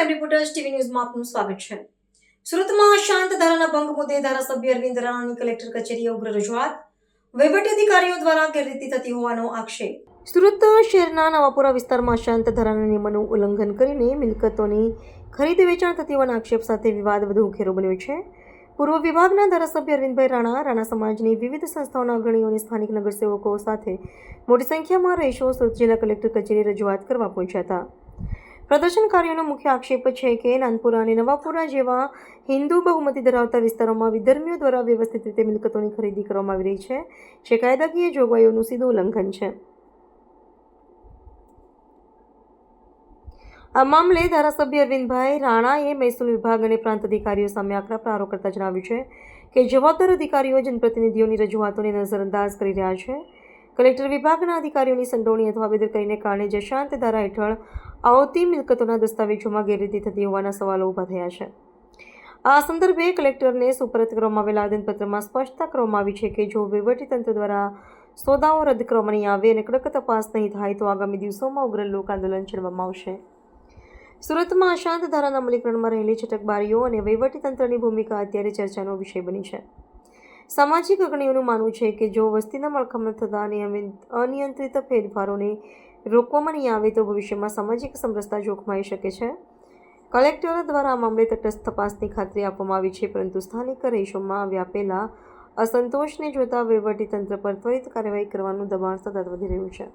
Crime reporters TV ન્યૂઝમાં આપનું સ્વાગત છે. સુરતમાં શાંત ધારાના ભંગ મુદ્દે ધારાસભ્ય અરવિંદ રાણાની કલેક્ટર કચેરીએ ઉગ્ર રજૂઆત. વહીવટી અધિકારીઓ દ્વારા ગેરરીતિ થતી હોવાનો આક્ષેપ. સુરત શહેરના નવાપુરા વિસ્તારમાં શાંત ધારાના નિયમોનું ઉલ્લંઘન કરીને મિલકતોની ખરીદ વેચાણ થતી હોવાના આક્ષેપ સાથે વિવાદ વધુ ઉખેરો બન્યો છે. પૂર્વ વિભાગના ધારાસભ્ય અરવિંદભાઈ રાણા રાણા સમાજની વિવિધ સંસ્થાઓના અગ્રણીઓ અને સ્થાનિક નગરસેવકો સાથે મોટી સંખ્યામાં રહીશો સુરત જિલ્લા કલેક્ટર કચેરી રજૂઆત કરવા પહોંચ્યા હતા. પ્રદર્શનકારીઓનો મુખ્ય આક્ષેપ છે કે નાનપુરા અને નવાપુરા જેવા હિન્દુ બહુમતી ધરાવતા વિસ્તારોમાં વિધર્મીઓ દ્વારા વ્યવસ્થિત રીતે મિલકતોની ખરીદી કરવામાં આવી રહી છે, જે કાયદાકીય જોગવાઈઓનું સીધું ઉલ્લંઘન છે. આ મામલે ધારાસભ્ય અરવિંદભાઈ રાણાએ મહેસૂલ વિભાગ અને પ્રાંત અધિકારીઓ સામે આકરા પ્રહારો કરતા જણાવ્યું છે કે જવાબદાર અધિકારીઓ જનપ્રતિનિધિઓની રજૂઆતોને નજરઅંદાજ કરી રહ્યા છે. કલેક્ટર વિભાગના અધિકારીઓની સંડોવણી અથવા બેદરકારીને કારણે જશાંત ધારા હેઠળ આવતી મિલકતોના દસ્તાવેજોમાં ગેરરીતિ થતી હોવાના સવાલો ઊભા થયા છે. આ સંદર્ભે કલેક્ટરને સુપરત કરવામાં આવેલા આવેદનપત્રમાં સ્પષ્ટતા કરવામાં આવી છે કે જો વહીવટીતંત્ર દ્વારા સોદાઓ રદ કરવામાં નહીં આવે અને કડક તપાસ નહીં થાય, તો આગામી દિવસોમાં ઉગ્ર લોક આંદોલન છેડવામાં આવશે. સુરતમાં અશાંત ધારાના અમલીકરણમાં રહેલી છટકબારીઓ અને વહીવટીતંત્રની ભૂમિકા અત્યારે ચર્ચાનો વિષય બની છે. સામાજિક અગ્રણીઓનું માનવું છે કે જો વસ્તીના માળખામાં થતા નિયમિત અનિયંત્રિત ફેરફારોને રોકવામાં નહીં આવે તો ભવિષ્યમાં સામાજિક સમરસતા જોખમાઈ શકે છે. કલેક્ટર દ્વારા આ મામલે તટસ્થ તપાસની ખાતરી આપવામાં આવી છે, પરંતુ સ્થાનિક રહીશોમાં વ્યાપેલા અસંતોષને જોતા વહીવટીતંત્ર પર ત્વરિત કાર્યવાહી કરવાનું દબાણ સતત વધી રહ્યું છે.